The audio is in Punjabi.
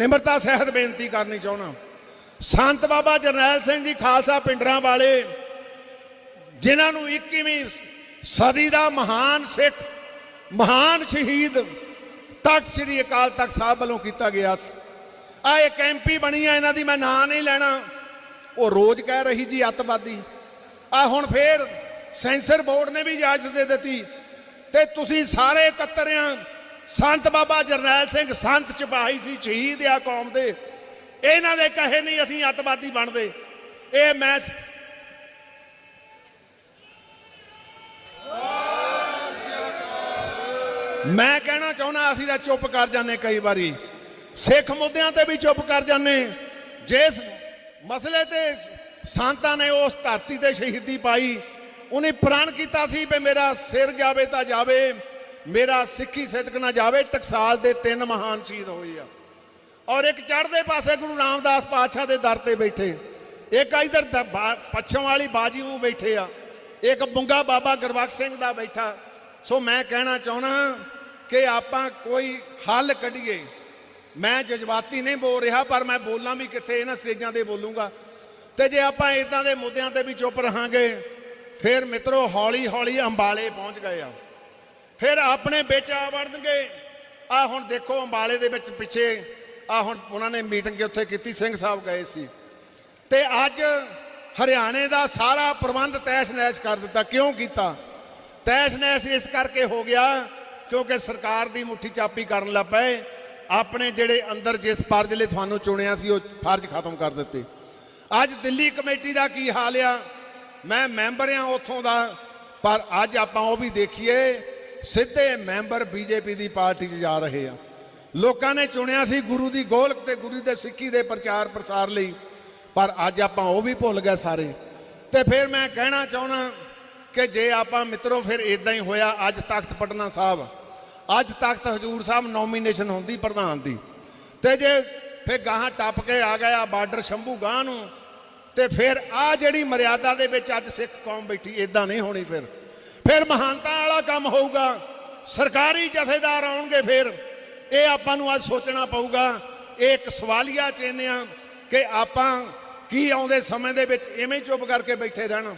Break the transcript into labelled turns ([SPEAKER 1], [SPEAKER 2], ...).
[SPEAKER 1] ਨਿਮਰਤਾ, ਸਹਿਤ ਬੇਨਤੀ ਕਰਨੀ ਚਾਹਣਾ ਸੰਤ ਬਾਬਾ ਜਰਨੈਲ ਸਿੰਘ ਜੀ ਖਾਲਸਾ ਪਿੰਡਰਾਂ ਵਾਲੇ, ਜਿਨ੍ਹਾਂ ਨੂੰ 21ਵੀਂ ਸਦੀ ਦਾ ਮਹਾਨ ਸਿੱਖ, ਮਹਾਨ ਸ਼ਹੀਦ ਤਖਤ ਸ੍ਰੀ ਅਕਾਲ ਤਖਤ ਸਾਹਿਬ ਵੱਲੋਂ ਕੀਤਾ ਗਿਆ ਸੀ। ਆ ਇੱਕ ਐਮਪੀ ਬਣੀ ਆ, ਇਹਨਾਂ ਦੀ ਮੈਂ ਨਾਂ ਨਹੀਂ ਲੈਣਾ। ਉਹ ਰੋਜ਼ ਕਹਿ ਰਹੀ ਜੀ, ਅੱਤਵਾਦੀ। ਆ ਹੁਣ ਫੇਰ ਸੈਂਸਰ ਬੋਰਡ ਨੇ ਵੀ ਇਜਾਜ਼ਤ ਦੇ ਦਿੱਤੀ। ਤੇ ਤੁਸੀਂ ਸਾਰੇ ਇਕੱਤਰਿਆਂ ਸੰਤ ਬਾਬਾ ਜਰਨੈਲ ਸਿੰਘ, ਸੰਤ ਸਿਪਾਹੀ ਸੀ, ਸ਼ਹੀਦ ਆ ਕੌਮ ਦੇ। ਇਹਨਾਂ ਦੇ ਕਹੇ ਨਹੀਂ ਅਸੀਂ ਅੱਤਵਾਦੀ ਬਣਦੇ। ਇਹ ਮੈਂ ਮੈਂ ਕਹਿਣਾ ਚਾਹੁੰਦਾ, ਅਸੀਂ ਤਾਂ ਚੁੱਪ ਕਰ ਜਾਂਦੇ ਕਈ ਵਾਰੀ। ਸਿੱਖ ਮੁੱਦਿਆਂ ਤੇ ਵੀ ਚੁੱਪ ਕਰ ਜਾਂਦੇ। ਜਿਸ ਮਸਲੇ ਤੇ ਸੰਤਾਂ ਨੇ ਉਸ ਧਰਤੀ ਤੇ ਸ਼ਹੀਦੀ ਪਾਈ, ਉਹਨੇ ਪ੍ਰਣ ਕੀਤਾ ਸੀ ਵੀ ਮੇਰਾ ਸਿਰ ਜਾਵੇ ਤਾਂ ਜਾਵੇ। ਮੇਰਾ ਸਿੱਖੀ ਸਿਦਕ ਨਾ ਜਾਵੇ, ਟਕਸਾਲ ਦੇ ਤਿੰਨ ਮਹਾਨ ਸ਼ਹੀਦ ਹੋਏ ਆ। ਔਰ ਇੱਕ ਚੜ੍ਹਦੇ ਪਾਸੇ ਗੁਰੂ ਰਾਮਦਾਸ ਪਾਤਸ਼ਾਹ ਦੇ ਦਰ ਤੇ ਬੈਠੇ। ਇੱਕ ਇਧਰ ਪੱਛਮ ਵਾਲੀ ਬਾਜੀ ਨੂੰ ਬੈਠੇ ਆ। ਇੱਕ ਬੁੰਗਾ ਬਾਬਾ ਗੁਰਬਖਸ਼ ਸਿੰਘ ਦਾ ਬੈਠਾ। ਸੋ ਮੈਂ ਕਹਿਣਾ ਚਾਹਣਾ ਕਿ ਆਪਾਂ ਕੋਈ ਹੱਲ ਕੱਢੀਏ। ਮੈਂ ਜਜ਼ਬਾਤੀ ਨਹੀਂ ਬੋਲ ਰਿਹਾ, ਪਰ ਮੈਂ ਬੋਲਾਂ ਵੀ ਕਿੱਥੇ, ਇਹਨਾਂ ਸਟੇਜਾਂ ਤੇ ਬੋਲੂੰਗਾ। ਤੇ ਜੇ ਆਪਾਂ ਇਦਾਂ ਦੇ ਮੁੱਦਿਆਂ ਤੇ ਵੀ ਚੁੱਪ ਰਹਾਂਗੇ, ਫਿਰ ਮਿੱਤਰੋ ਹੌਲੀ ਹੌਲੀ ਅੰਬਾਲੇ ਪਹੁੰਚ ਗਏ ਆ। ਫਿਰ ਆਪਣੇ ਵਿੱਚ ਆ ਵੜਨਗੇ। ਆ ਹੁਣ ਦੇਖੋ ਅੰਬਾਲੇ ਦੇ ਵਿੱਚ ਪਿੱਛੇ ਆ ਹੁਣ ਉਹਨਾਂ ਨੇ ਮੀਟਿੰਗ ਉੱਥੇ ਕੀਤੀ, ਸਿੰਘ ਸਾਹਿਬ ਗਏ ਸੀ। ਤੇ ਅੱਜ ਹਰਿਆਣੇ ਦਾ ਸਾਰਾ ਪ੍ਰਬੰਧ ਤੈਸ਼ ਨੈਸ਼ ਕਰ ਦਿੱਤਾ। ਕਿਉਂ ਕੀਤਾ? ਤੈਸ਼ ਨੈਸ਼ ਇਸ ਕਰਕੇ ਹੋ ਗਿਆ ਕਿਉਂਕਿ ਸਰਕਾਰ ਦੀ ਮੁੱਠੀ ਚਾਪੀ ਕਰਨ ਲੱਗ ਪਏ। ਆਪਣੇ ਜਿਹੜੇ ਅੰਦਰ ਜਿਸ ਫਰਜ਼ ਲਈ ਤੁਹਾਨੂੰ ਚੁਣਿਆ ਸੀ, ਉਹ ਫਰਜ਼ ਖਤਮ ਕਰ ਦਿੱਤੇ। ਅੱਜ ਦਿੱਲੀ ਕਮੇਟੀ ਦਾ ਕੀ ਹਾਲ ਆ? ਮੈਂ ਮੈਂਬਰ ਆ ਉੱਥੋਂ ਦਾ, ਪਰ ਅੱਜ ਆਪਾਂ ਉਹ ਵੀ ਦੇਖੀਏ ਸਿੱਧੇ ਮੈਂਬਰ ਬੀਜੇਪੀ ਦੀ ਪਾਰਟੀ 'ਚ ਜਾ ਰਹੇ ਆ। ਲੋਕਾਂ ਨੇ ਚੁਣਿਆ ਸੀ ਗੁਰੂ ਦੀ ਗੋਲਕ ਤੇ ਗੁਰੂ ਦੇ ਸਿੱਖੀ ਦੇ ਪ੍ਰਚਾਰ ਪ੍ਰਸਾਰ ਲਈ, ਪਰ ਅੱਜ ਆਪਾਂ ਉਹ ਵੀ ਭੁੱਲ ਗਏ ਸਾਰੇ। ਤੇ ਫਿਰ ਮੈਂ ਕਹਿਣਾ ਚਾਹੁੰਦਾ ਕਿ ਜੇ ਆਪਾਂ ਮਿੱਤਰੋ, ਫਿਰ ਇਦਾਂ ਹੀ ਹੋਇਆ, ਅੱਜ ਤਖਤ ਪਟਨਾ ਸਾਹਿਬ। ਅੱਜ ਤਖਤ ਹਜੂਰ ਸਾਹਿਬ ਨੋਮੀਨੇਸ਼ਨ ਹੁੰਦੀ ਪ੍ਰਧਾਨ ਦੀ। ਤੇ ਜੇ ਫਿਰ ਗਾਹਾਂ ਟੱਪ ਕੇ ਆ ਗਿਆ ਬਾਰਡਰ ਸ਼ੰਭੂ ਗਾਂ ਨੂੰ, ਤੇ ਫਿਰ ਆ ਜਿਹੜੀ ਮਰਿਆਦਾ ਦੇ ਵਿੱਚ ਅੱਜ ਸਿੱਖ ਕੌਮ ਬੈਠੀ ਇਦਾਂ ਨਹੀਂ ਹੋਣੀ ਫਿਰ। ਫਿਰ ਮਹਾਨਤਾ ਵਾਲਾ ਕੰਮ ਹੋਊਗਾ। ਸਰਕਾਰੀ ਜਥੇਦਾਰ ਆਉਣਗੇ ਫਿਰ। ਇਹ ਆਪਾਂ ਨੂੰ ਅੱਜ ਸੋਚਣਾ ਪਊਗਾ। ਇਹ ਇੱਕ ਸਵਾਲੀਆ ਚਿੰਨ੍ਹ ਆ ਕਿ ਆਪਾਂ ਕੀ ਆਉਂਦੇ ਸਮੇਂ ਦੇ ਵਿੱਚ ਐਵੇਂ ਚੁੱਪ ਕਰਕੇ ਬੈਠੇ ਰਹਿਣਾ।